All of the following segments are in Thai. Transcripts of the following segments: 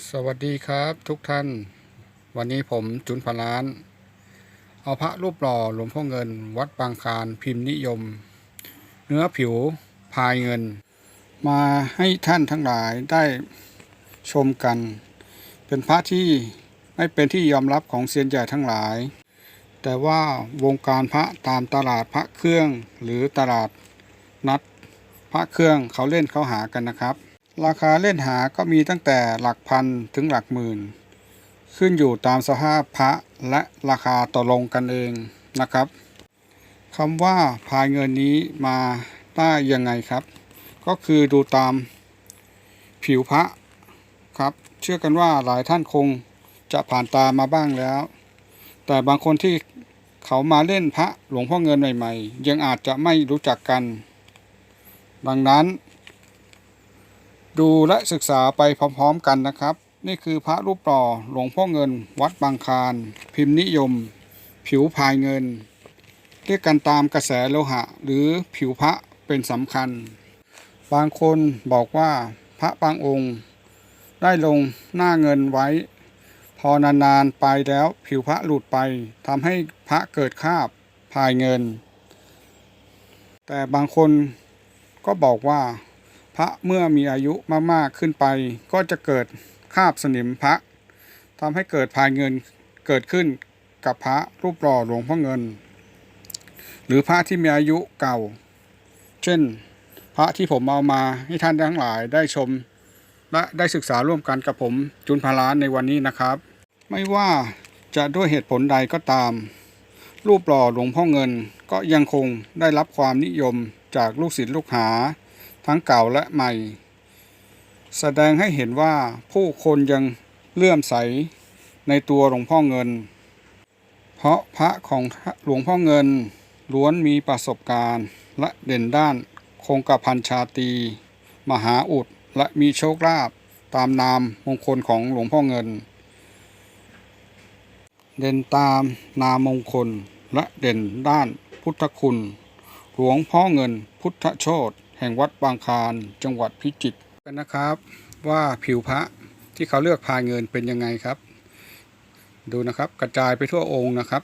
สวัสดีครับทุกท่าน วันนี้ผมจุนพลาน เอาพระรูปหล่อหลวงพ่อเงิน วัดบางคารพิมพ์นิยม เนื้อผิวพายเงิน มาให้ท่านทั้งหลายได้ชมกัน เป็นพระที่ไม่เป็นที่ยอมรับของเซียนใหญ่ทั้งหลาย แต่ว่าวงการพระตามตลาดพระเครื่องหรือตลาดนัดพระเครื่องเขาเล่นเขาหากันนะครับ ราคาเล่นหาก็มีตั้งแต่หลักพันถึงหลักหมื่น ขึ้นอยู่ตามสภาพพระและราคาต่อลงกันเองนะครับคำว่าพายเงินนี้มาได้ยังไงครับ ก็คือดูตามผิวพระครับ เชื่อกันว่าหลายท่านคงจะผ่านตามาบ้างแล้ว แต่บางคนที่เขามาเล่นพระหลวงพ่อเงินใหม่ๆ ยังอาจจะไม่รู้จักกัน ดังนั้น ดูและศึกษาไปพร้อมๆกันนะครับ นี่คือพระรูปหล่อหลวงพ่อเงิน วัดบางคาร พิมพ์นิยม ผิวพายเงิน เรียกกันตามกระแสโลหะ หรือผิวพระเป็นสำคัญ บางคนบอกว่าพระบางองค์ ได้ลงหน้าเงินไว้ พอนานๆไปแล้วผิวพระหลุดไปทำให้พระเกิดคราบพายเงิน แต่บางคนก็บอกว่า พระเมื่อมีอายุมากๆขึ้นไป ก็จะเกิดคาบสนิมพระทำให้เกิดพายเงินเกิดขึ้นกับพระรูปหล่อหลวงพ่อเงิน หรือพระที่มีอายุเก่า เช่น พระที่ผมเอามาให้ท่านทั้งหลายได้ชม และได้ศึกษาร่วมกันกับผมจุนพลานในวันนี้นะครับ ไม่ว่าจะด้วยเหตุผลใดก็ตาม รูปหล่อหลวงพ่อเงินก็ยังคงได้รับความนิยมจากลูกศิษย์ลูกหา ทั้งเก่าและใหม่ แสดงให้เห็นว่าผู้คนยังเลื่อมใสในตัวหลวงพ่อเงิน เพราะพระของหลวงพ่อเงินล้วนมีประสบการณ์และเด่นด้านคงกระพันชาตี มหาอุดและมีโชคลาภตามนามมงคลของหลวงพ่อเงิน เด่นตามนามมงคลและเด่นด้านพุทธคุณ หลวงพ่อเงินพุทธโชต แห่งวัดบางคารจังหวัดพิจิตรกันนะครับว่าผิวพระที่เขาเลือกพายเงินเป็นยังไงครับ ดูนะครับกระจายไปทั่วองค์นะครับ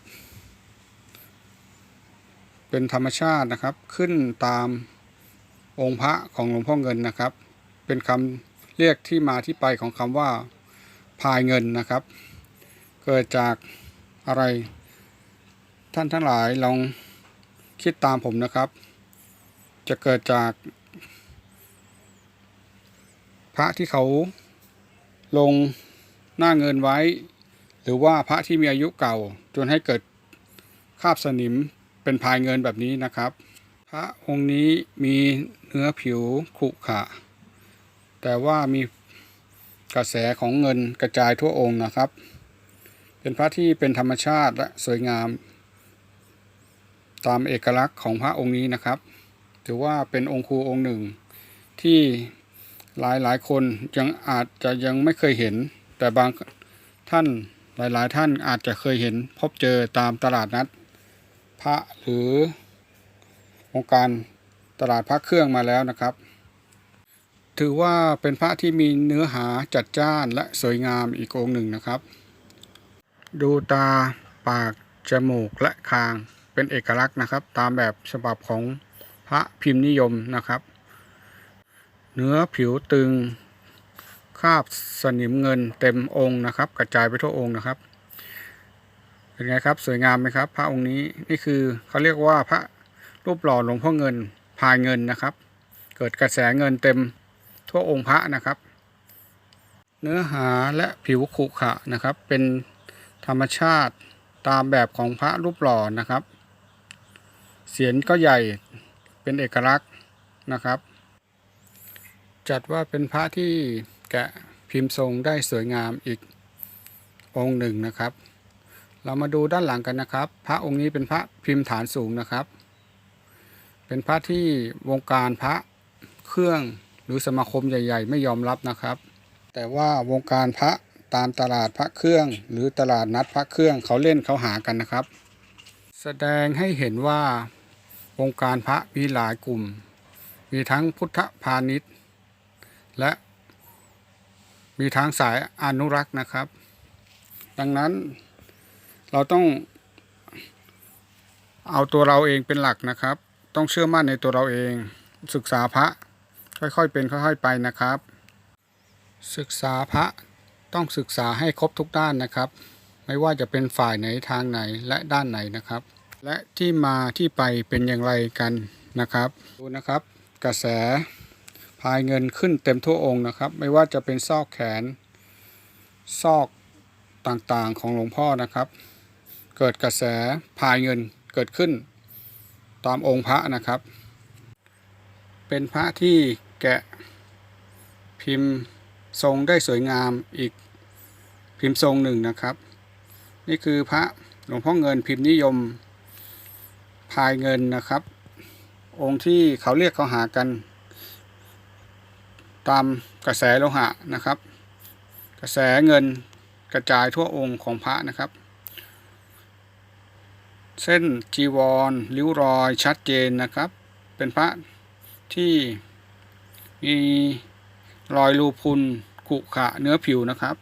เป็นธรรมชาตินะครับขึ้นตามองค์พระของหลวงพ่อเงินนะครับ เป็นคำเรียกที่มาที่ไปของคำว่าพายเงินนะครับ เกิดจากอะไร ท่านทั้งหลายลองคิดตามผมนะครับ จะเกิดจาก พระที่เขาลงหน้าเงินไว้ หรือว่าพระที่มีอายุเก่า จนให้เกิดคาบสนิมเป็นพายเงินแบบนี้นะครับ พระองค์นี้มีเนื้อผิวขรุขระแต่ว่ามีกระแสของเงินกระจายทั่วองค์นะครับ เป็นพระที่เป็นธรรมชาติและสวยงาม ตามเอกลักษณ์ของพระองค์นี้นะครับ ถือว่าเป็นองค์ครูองค์หนึ่ง ที่หลายหลายคนยังอาจจะยังไม่เคยเห็น แต่บางท่านหลายๆ ท่านอาจจะเคยเห็นพบเจอตามตลาดนัด พระหรือองค์การตลาดพระเครื่องมาแล้วนะครับ ถือว่าเป็นพระที่มีเนื้อหาจัดจ้านและสวยงามอีกองค์หนึ่งนะครับ ดูตาปากจมูกและคางเป็นเอกลักษณ์นะครับ ตามแบบฉบับของ พระพิมพ์นิยมนะครับ เนื้อผิวตึง คาบสนิมเงินเต็มองค์นะครับ กระจายไปทั่วองค์นะครับ เป็นไงครับสวยงามไหมครับ พระองค์นี้นี่คือเขาเรียกว่าพระรูปหล่อหลวงพ่อเงินพายเงินนะครับ เกิดกระแสเงินเต็มทั่วองค์พระนะครับ เนื้อหาและผิวขรุขระนะครับ เป็นธรรมชาติตามแบบของพระรูปหล่อนะครับ เสียนก็ใหญ่ เป็นเอกลักษณ์นะครับ จัดว่าเป็นพระที่แกะพิมพ์ทรงได้สวยงามอีกองค์หนึ่งนะครับ เรามาดูด้านหลังกันนะครับ พระองค์นี้เป็นพระพิมพ์ฐานสูงนะครับ เป็นพระที่วงการพระเครื่องหรือสมาคมใหญ่ ๆ ไม่ยอมรับนะครับ แต่ว่าวงการพระตามตลาดพระเครื่อง หรือตลาดนัดพระเครื่องเขาเล่นเขาหากันนะครับ แสดงให้เห็นว่า วงการพระมีหลายกลุ่ม มีทั้งพุทธพาณิชย์ และมีทางสายอนุรักษ์นะครับ ดังนั้นเราต้องเอาตัวเราเองเป็นหลักนะครับ ต้องเชื่อมั่นในตัวเราเอง ศึกษาพระค่อยๆเป็นค่อยๆไปนะครับ ศึกษาพระต้องศึกษาให้ครบทุกด้านนะครับ ไม่ว่าจะเป็นฝ่ายไหนทางไหนและด้านไหนนะครับ และที่มาที่ไปเป็นอย่างไรกันนะครับดูนะครับ กระแสพายเงินขึ้นเต็มทั่วองค์นะครับ ไม่ว่าจะเป็นซอกแขน ซอกต่างๆของหลวงพ่อนะครับ เกิดกระแสพายเงินเกิดขึ้น ตามองค์พระนะครับ เป็นพระที่แกะพิมพ์ทรงได้สวยงามอีกพิมพ์ทรงหนึ่งนะครับ นี่คือพระหลวงพ่อเงินพิมพ์นิยม พายเงินนะครับ องค์ที่เขาเรียกเขาหากัน ตามกระแสโลหะนะครับ กระแสเงินกระจายทั่วองค์ของพระนะครับ เส้นจีวรริ้วรอยชัดเจนนะครับ เป็นพระที่มีรอยรูพุนกุขะเนื้อผิวนะครับ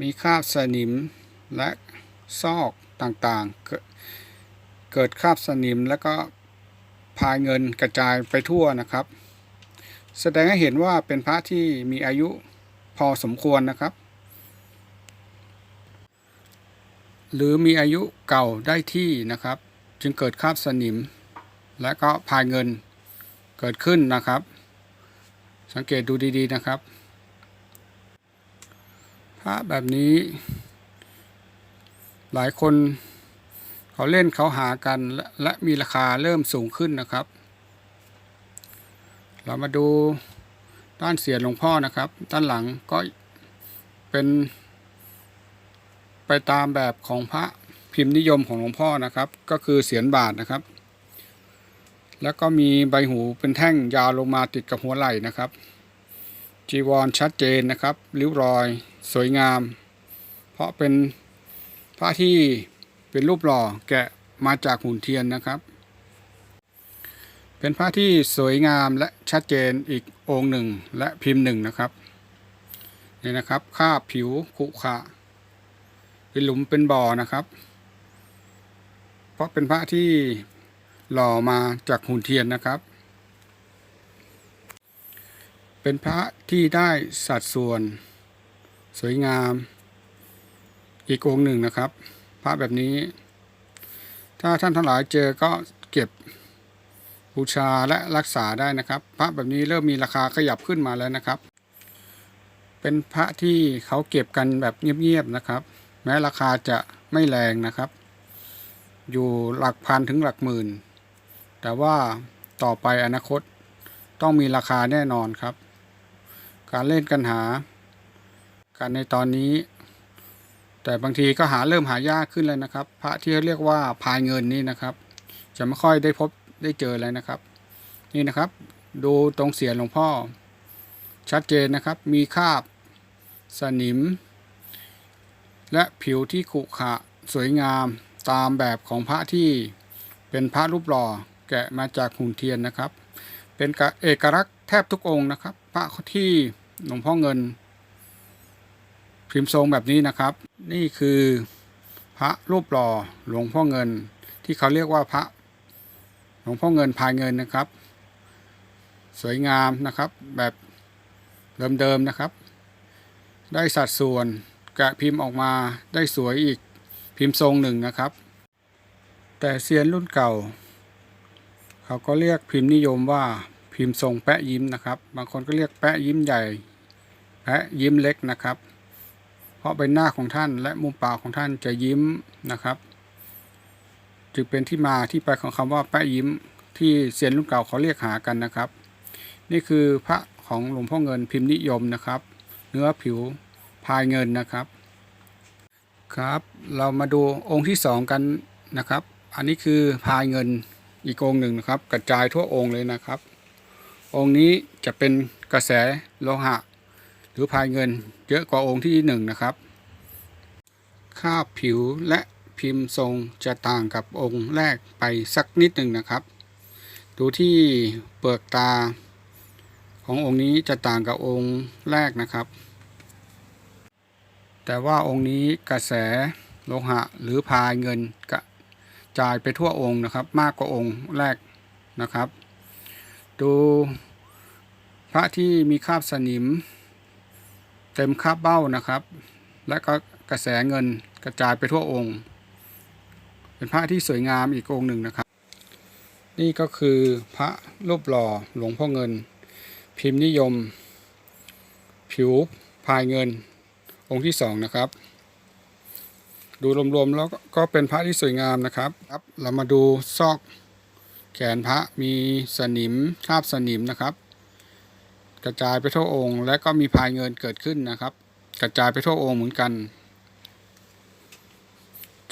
มีคราบสนิมและซอกต่างๆ เกิดคราบสนิมแล้วก็พายเงินกระจายไปทั่วนะครับ แสดงให้เห็นว่าเป็นพระที่มีอายุพอสมควรนะครับ หรือมีอายุเก่าได้ที่นะครับ จึงเกิดคราบสนิม และก็พายเงินเกิดขึ้นนะครับ สังเกตดูดีๆนะครับพระแบบนี้ หลายคน เขาเล่นเขาหากันและและมีราคาเริ่มสูงขึ้นนะครับ เรามาดูด้านเสียนหลวงพ่อนะครับ ด้านหลังก็เป็น ไปตามแบบของพระพิมพ์นิยมของหลวงพ่อนะครับ ก็คือเสียนบาทนะครับ แล้วก็มีใบหูเป็นแท่งยาวลงมาติดกับหัวไหล่นะครับ จีวรชัดเจนนะครับริ้วรอย สวยงาม เพราะเป็นพระที่ เป็นรูปหล่อแกะมาจากหุ่นเทียนนะครับ เป็นพระที่สวยงามและชัดเจนอีกองค์หนึ่งและพิมพ์หนึ่งนะครับนี่นะครับคาบผิวขุขะเป็นหลุมเป็นบ่อนะครับ เพราะเป็นพระที่หล่อมาจากหุ่นเทียนนะครับ เป็นพระที่ได้สัดส่วน สวยงาม อีกองค์หนึ่งนะครับ พระแบบนี้ ถ้าท่านทั้งหลายเจอก็เก็บบูชาและรักษาได้นะครับ พระแบบนี้เริ่มมีราคาขยับขึ้นมาแล้วนะครับ เป็นพระที่เขาเก็บกันแบบเงียบๆนะครับ แม้ราคาจะไม่แรงนะครับ อยู่หลักพันถึงหลักหมื่น แต่ว่าต่อไปอนาคตต้องมีราคาแน่นอนครับ การเล่นกันหา การในตอนนี้ แต่บางทีก็หาเริ่มหายากขึ้นเลยนะครับ พระที่เรียกว่าพายเงินนี่นะครับ จะไม่ค่อยได้พบได้เจอเลยนะครับ นี่นะครับ ดูตรงเสียนหลวงพ่อ ชัดเจนนะครับ มีคาบ สนิม และผิวที่ขรุขระสวยงามตามแบบของพระที่เป็นพระรูปหล่อแกะมาจากหุ่นเทียนนะครับ เป็นเอกลักษณ์แทบทุกองค์นะครับ พระที่หลวงพ่อเงิน พิมพ์ทรงแบบนี้นะครับ นี่คือพระรูปหล่อหลวงพ่อเงิน ที่เขาเรียกว่าพระหลวงพ่อเงินพายเงินนะครับ สวยงามนะครับแบบเดิมๆนะครับ ได้สัดส่วนแกะพิมพ์ออกมาได้สวยอีกพิมพ์ทรงหนึ่งนะครับ แต่เซียนรุ่นเก่า เขาก็เรียกพิมพ์นิยมว่าพิมพ์ทรงแปะยิ้มนะครับ บางคนก็เรียกแปะยิ้มใหญ่แปะยิ้มเล็กนะครับ เพราะใบหน้าของท่านและมุมปากของท่านจะยิ้มนะครับ จึงเป็นที่มาที่ไปของคำว่าแปะยิ้มที่เซียนรุ่นเก่าเขาเรียกหากันนะครับ นี่คือพระของหลวงพ่อเงินพิมพ์นิยมนะครับ เนื้อผิวพายเงินนะครับ ครับ เรามาดูองค์ที่สองกันนะครับ อันนี้คือพายเงินอีกองหนึ่งนะครับ กระจายทั่วองค์เลยนะครับ องค์นี้จะเป็นกระแสโลหะ หรือพายเงินเยอะกว่าองค์ที่หนึ่งนะครับคราผิวและพิมพ์ทรงจะต่างกับองค์แรกไปสักนิดหนึ่งนะครับ ดูที่เปลือกตาขขององค์นี้จะต่างกับองค์แรกนะครับ แต่ว่าองค์นี้กระแสโลหะหรือพายเงินกระจายไปทั่วองค์นะครับ มากกว่าองค์แรกนะครับ ดูพระที่มีคราบสนิม เต็มคาบเบ้านะครับ และก็กระแสเงินกระจายไปทั่วองค์ เป็นพระที่สวยงามอีกองค์หนึ่งนะครับ นี่ก็คือพระรูปหล่อหลวงพ่อเงิน พิมพ์นิยม ผิวพายเงินองค์ที่สองนะครับ ดูรวมๆแล้วก็เป็นพระที่สวยงามนะครับครับ เรามาดูซอกแขนพระมีสนิมคาบสนิมนะครับ กระจายไปทั่วองค์ และก็มีพายเงินเกิดขึ้นนะครับ กระจายไปทั่วองค์เหมือนกัน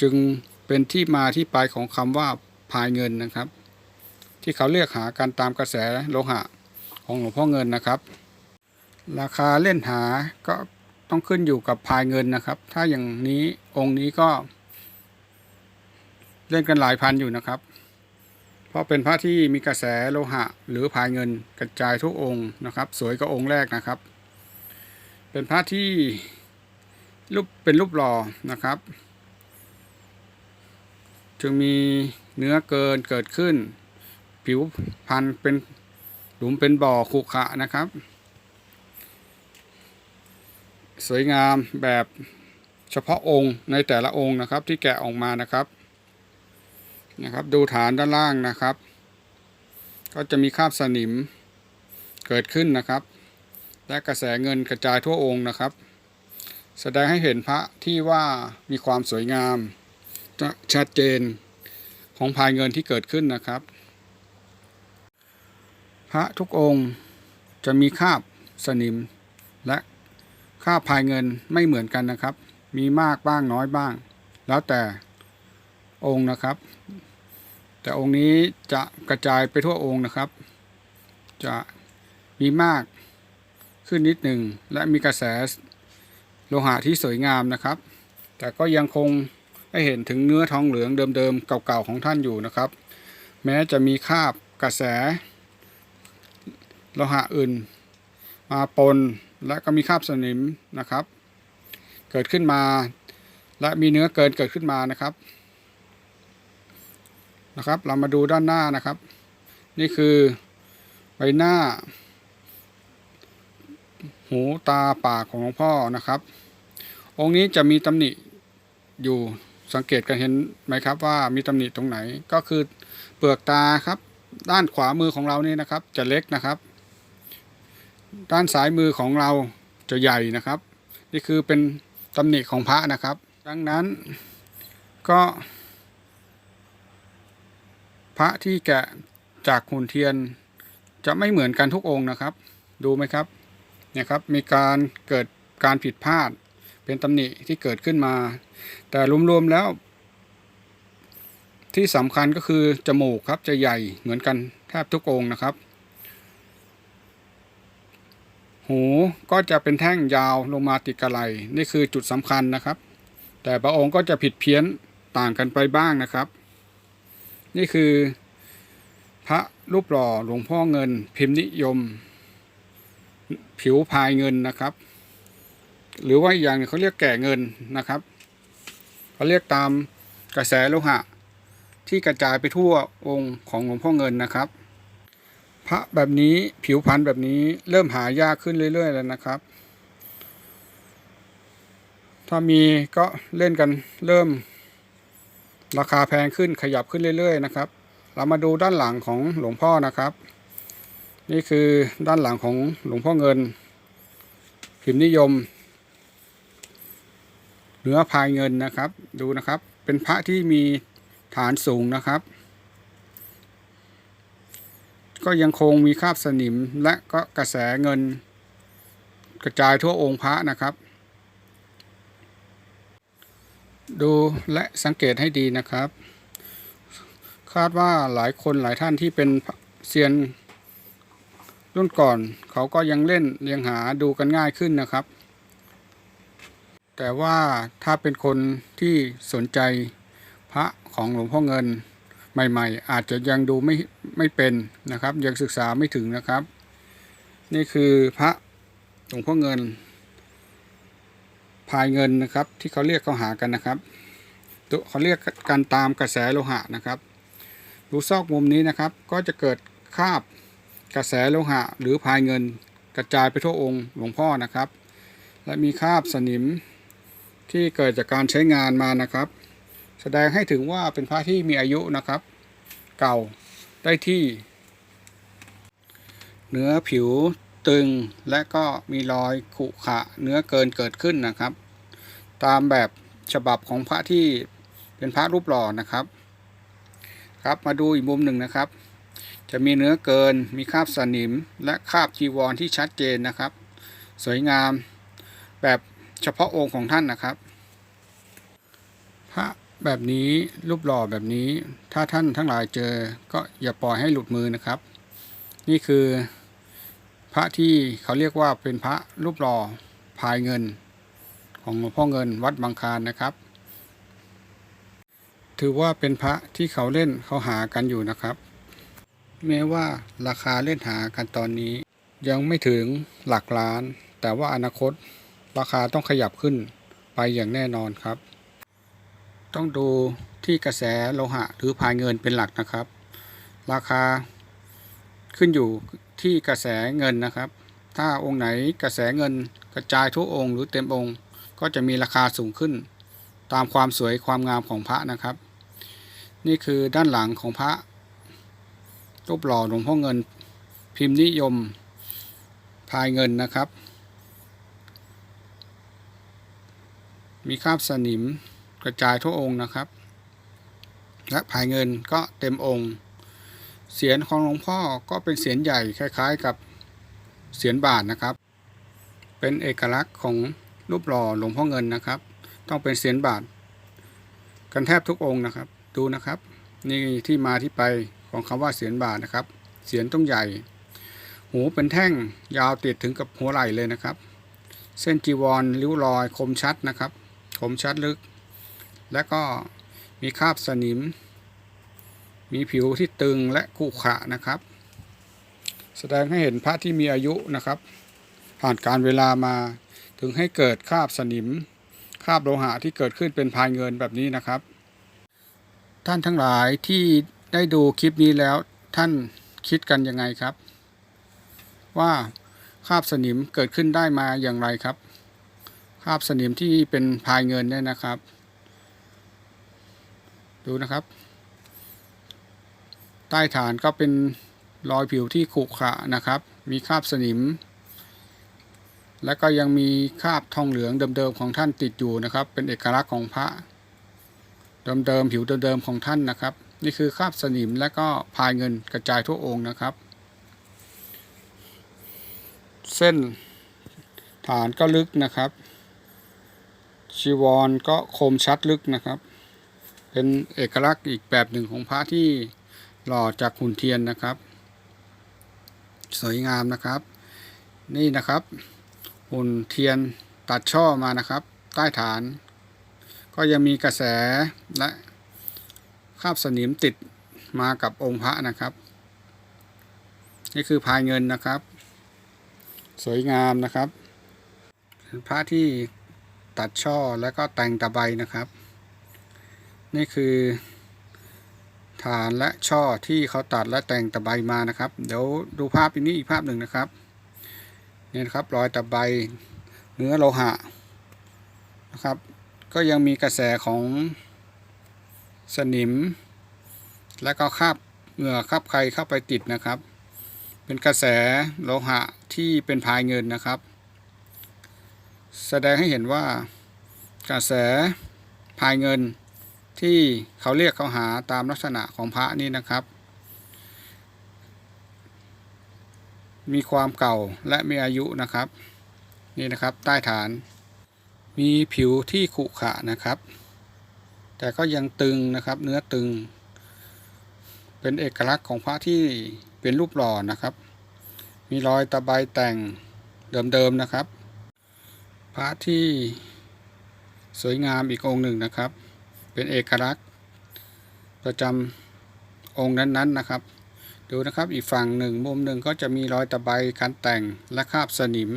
จึงเป็นที่มาที่ไปของคำว่าพายเงินนะครับ ที่เขาเรียกหากันตามกระแสโลหะของหลวงพ่อเงินนะครับ ราคาเล่นหาก็ต้องขึ้นอยู่กับพายเงินนะครับ ถ้าอย่างนี้องค์นี้ก็ เล่นกันหลายพันอยู่นะครับ เพราะเป็นพระที่มีกระแสโลหะ หรือพายเงินกระจายทุกองค์นะครับ สวยกว่าองค์แรกนะครับ เป็นพระที่รูปเป็นรูปหล่อนะครับ จึงมีเนื้อเกินเกิดขึ้น ผิวพันธุ์เป็นหลุมเป็นบ่อขุขะนะครับ สวยงามแบบเฉพาะองค์ในแต่ละองค์นะครับที่แกะออกมานะครับ นะครับ ดูฐานด้านล่างนะครับ ก็จะมีคราบสนิมเกิดขึ้นนะครับ และกระแสเงินกระจายทั่วองค์นะครับ แสดงให้เห็นพระที่ว่ามีความสวยงามชัดเจนของพายเงินที่เกิดขึ้นนะครับ พระทุกองค์จะมีคราบสนิมและคราบพายเงินไม่เหมือนกันนะครับ มีมากบ้างน้อยบ้าง แล้วแต่องค์นะครับ แต่องค์นี้จะกระจายไปทั่วองค์นะครับ จะมีมากขึ้นนิดหนึ่งและมีกระแสโลหะที่สวยงามนะครับ แต่ก็ยังคงให้เห็นถึงเนื้อทองเหลืองเดิมๆเก่าๆของท่านอยู่นะครับ แม้จะมีคาบกระแสโลหะอื่น มาปนและก็มีคาบสนิมนะครับ เกิดขึ้นมา และมีเนื้อเกินเกิดขึ้นมานะครับ นะครับ เรามาดูด้านหน้านะครับ นี่คือใบหน้า หูตาปากของหลวงพ่อนะครับ องค์นี้จะมีตำหนิอยู่สังเกตกันเห็นไหมครับว่ามีตำหนิตรงไหนก็คือเปลือกตาครับ ด้านขวามือของเรานี่นะครับ จะเล็กนะครับ ด้านซ้ายมือของเราจะใหญ่นะครับ นี่คือเป็นตำหนิของพระนะครับ ดังนั้นก็ พระที่แกะจากหุ่นเทียนจะไม่เหมือนกันทุกองค์นะครับ ดูไหมครับเนี่ยครับมีการเกิดการผิดพลาด เป็นตำหนิที่เกิดขึ้นมา แต่รวมๆแล้ว ที่สำคัญก็คือจมูกครับจะใหญ่เหมือนกันแทบทุกองค์นะครับ หูก็จะเป็นแท่งยาวลงมาติดกระไหลนี่คือจุดสำคัญนะครับ แต่พระองค์ก็จะผิดเพี้ยนต่างกันไปบ้างนะครับ นี่คือ พระรูปหล่อหลวงพ่อเงิน พิมพ์นิยม ผิวพายเงินนะครับ หรือว่าอีกอย่างหนึ่งเขาเรียกแก่เงินนะครับเขาเรียกตามกระแสโลหะ ที่กระจายไปทั่วองค์ของหลวงพ่อเงินนะครับ พระแบบนี้ผิวพันธุ์แบบนี้เริ่มหายากขึ้นเรื่อยๆ แล้วนะครับ ถ้ามีก็เล่นกันเริ่ม ราคาแพงขึ้นขยับขึ้นเรื่อย ๆ นะครับ เรามาดูด้านหลังของหลวงพ่อนะครับ นี่คือด้านหลังของหลวงพ่อเงิน พิมพ์นิยม เนื้อพายเงินนะครับ ดูนะครับ เป็นพระที่มีฐานสูงนะครับ ก็ยังคงมีคราบสนิมและก็กระแสเงิน กระจายทั่วองค์พระนะครับ ดูและสังเกตให้ดีนะครับ คาดว่าหลายคนหลายท่านที่เป็นเซียนรุ่นก่อน เขาก็ยังเล่นยังหาดูกันง่ายขึ้นนะครับ แต่ว่าถ้าเป็นคนที่สนใจพระของหลวงพ่อเงินใหม่ ๆ อาจจะยังดูไม่ไม่เป็นนะครับ ยังศึกษาไม่ถึงนะครับ นี่คือพระหลวงพ่อเงิน พายเงินนะครับ ที่เขาเรียกเขาหากันนะครับตัวเขาเรียกกันตามกระแสโลหะนะครับ ดูซอกมุมนี้นะครับ ก็จะเกิดคาบกระแสโลหะ หรือพายเงินกระจายไปทั่วองค์หลวงพ่อนะครับ และมีคาบสนิมที่เกิดจากการใช้งานมานะครับ แสดงให้ถึงว่าเป็นพระที่มีอายุนะครับ เก่าได้ที่ เนื้อผิว ตึงและก็มีรอยขุขะเนื้อเกินเกิดขึ้นนะครับ ตามแบบฉบับของพระที่เป็นพระรูปหล่อนะครับ ครับมาดูอีกมุมหนึ่งนะครับ จะมีเนื้อเกินมีคราบสนิมและคราบจีวรที่ชัดเจนนะครับ สวยงามแบบเฉพาะองค์ของท่านนะครับ พระแบบนี้รูปหล่อแบบนี้ ถ้าท่านทั้งหลายเจอก็อย่าปล่อยให้หลุดมือนะครับ นี่คือ ระที่เขาเรียกว่าเป็นพระรูปหล่อพายเงิน ของหลวงพ่อเงินวัดบางคานนะครับ ถือว่าเป็นพระที่เขาเล่นเขาหากันอยู่นะครับ แม้ว่าราคาเล่นหากันตอนนี้ ยังไม่ถึงหลักล้าน แต่ว่าอนาคตราคาต้องขยับขึ้นไปอย่างแน่นอนครับ ต้องดูที่กระแสโลหะหรือพายเงินเป็นหลักนะครับ ราคาขึ้นอยู่ ที่กระแสเงินนะครับ ถ้าองค์ไหนกระแสเงินกระจายทุกองค์ หรือเต็มองค์ ก็จะมีราคาสูงขึ้น ตามความสวยความงามของพระนะครับ นี่คือด้านหลังของพระรูปหล่อหลวงพ่อเงินพิมพ์นิยมพายเงินนะครับ มีคราบสนิมกระจายทั่วองค์นะครับ และพายเงินก็เต็มองค์ เสียนของหลวงพ่อก็เป็นเสียนใหญ่คล้ายๆกับเสียนบาทนะครับ เป็นเอกลักษณ์ของรูปหล่อหลวงพ่อเงินนะครับ ต้องเป็นเสียนบาท กันแทบทุกองค์นะครับ ดูนะครับ นี่ที่มาที่ไปของคำว่าเสียนบาทนะครับ เสียนต้องใหญ่ หูเป็นแท่งยาวติดถึงกับหัวไหล่เลยนะครับ เส้นจีวรริ้วรอยคมชัดนะครับ คมชัดลึก และก็มีคาบสนิม มีผิวที่ตึงและขรุขระนะครับ แสดงให้เห็นพระที่มีอายุนะครับ ผ่านการเวลามาถึงให้เกิดคราบสนิมคราบโลหะที่เกิดขึ้นเป็นพายเงินแบบนี้นะครับ ท่านทั้งหลายที่ได้ดูคลิปนี้แล้วท่านคิดกันยังไงครับ ว่าคราบสนิมเกิดขึ้นได้มาอย่างไรครับคราบสนิมที่เป็นพายเงินเนี่ยนะครับ ดูนะครับ ใต้ฐานก็เป็นรอยผิวที่ขรุขระนะครับ มีคราบสนิม และก็ยังมีคราบทองเหลืองเดิมๆของท่านติดอยู่นะครับ เป็นเอกลักษณ์ของพระเดิมๆผิวเดิมๆของท่านนะครับ นี่คือคราบสนิมและก็พายเงินกระจายทั่วองค์นะครับ เส้นฐานก็ลึกนะครับชีวรก็คมชัดลึกนะครับ เป็นเอกลักษณ์อีกแบบหนึ่งของพระที่ หล่อจากหุ่นเทียนนะครับ สวยงามนะครับ นี่นะครับหุ่นเทียนตัดช่อมานะครับ ใต้ฐาน ก็ยังมีกระแสและคราบสนิมติดมากับองค์พระนะครับ นี่คือพายเงินนะครับ สวยงามนะครับพระที่ตัดช่อแล้วก็แต่งตะไบนะครับ นี่คือ ฐานและช่อที่เขาตัดและแต่งตะไบมานะครับ เดี๋ยวดูภาพอีกนี้อีกภาพหนึ่งนะครับนี่นะครับรอยตะไบเนื้อโลหะนะครับ ก็ยังมีกระแสของสนิม และก็คราบเหงื่อคราบใครเข้าไปติดนะครับ เป็นกระแสโลหะที่เป็นพายเงินนะครับ แสดงให้เห็นว่ากระแสพายเงิน ที่เขาเรียกเขาหาตามลักษณะของพระนี่นะครับ มีความเก่าและมีอายุนะครับ นี่นะครับใต้ฐาน มีผิวที่ขรุขระนะครับ แต่ก็ยังตึงนะครับเนื้อตึง เป็นเอกลักษณ์ของพระที่เป็นรูปหล่อนะครับ มีรอยตะไบแต่งเดิมๆนะครับ พระที่สวยงามอีกองค์หนึ่งนะครับ เป็นเอกลักษณ์ ประจำองค์นั้นๆนะครับ ดูนะครับอีกฝั่งหนึ่งมุมหนึ่งก็จะมีรอยตะไบการแต่งและคราบสนิม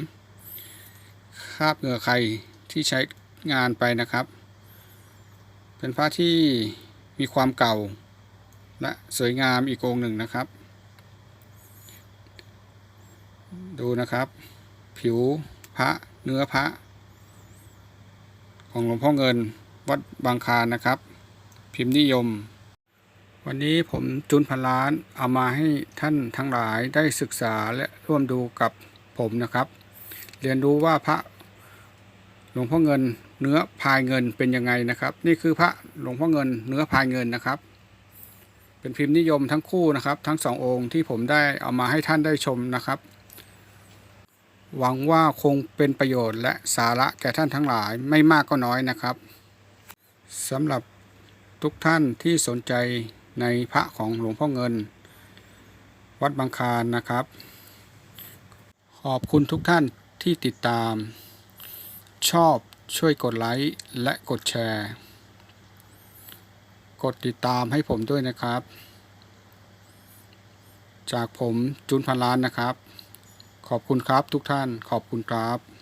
คราบเหงื่อใครที่ใช้งานไปนะครับ เป็นพระที่มีความเก่า และสวยงามอีกองค์หนึ่งนะครับ ดูนะครับ ผิวพระเนื้อพระของหลวงพ่อเงิน วัดบางคานนะครับ พิมพ์นิยม วันนี้ผมจุนพันล้านเอามาให้ท่านทั้งหลายได้ศึกษาและร่วมดูกับผมนะครับ เรียนรู้ว่าพระหลวงพ่อเงินเนื้อพายเงินเป็นยังไงนะครับ นี่คือพระหลวงพ่อเงินเนื้อพายเงินนะครับ เป็นพิมพ์นิยมทั้งคู่นะครับ ทั้งสององค์ที่ผมได้เอามาให้ท่านได้ชมนะครับ หวังว่าคงเป็นประโยชน์และสาระแก่ท่านทั้งหลายไม่มากก็น้อยนะครับ สำหรับทุกท่านที่สนใจในพระของหลวงพ่อเงิน วัดบางคานนะครับ ขอบคุณทุกท่านที่ติดตาม ชอบช่วยกดไลค์และกดแชร์ กดติดตามให้ผมด้วยนะครับ จากผมจุนพันล้านนะครับ ขอบคุณครับทุกท่านขอบคุณครับ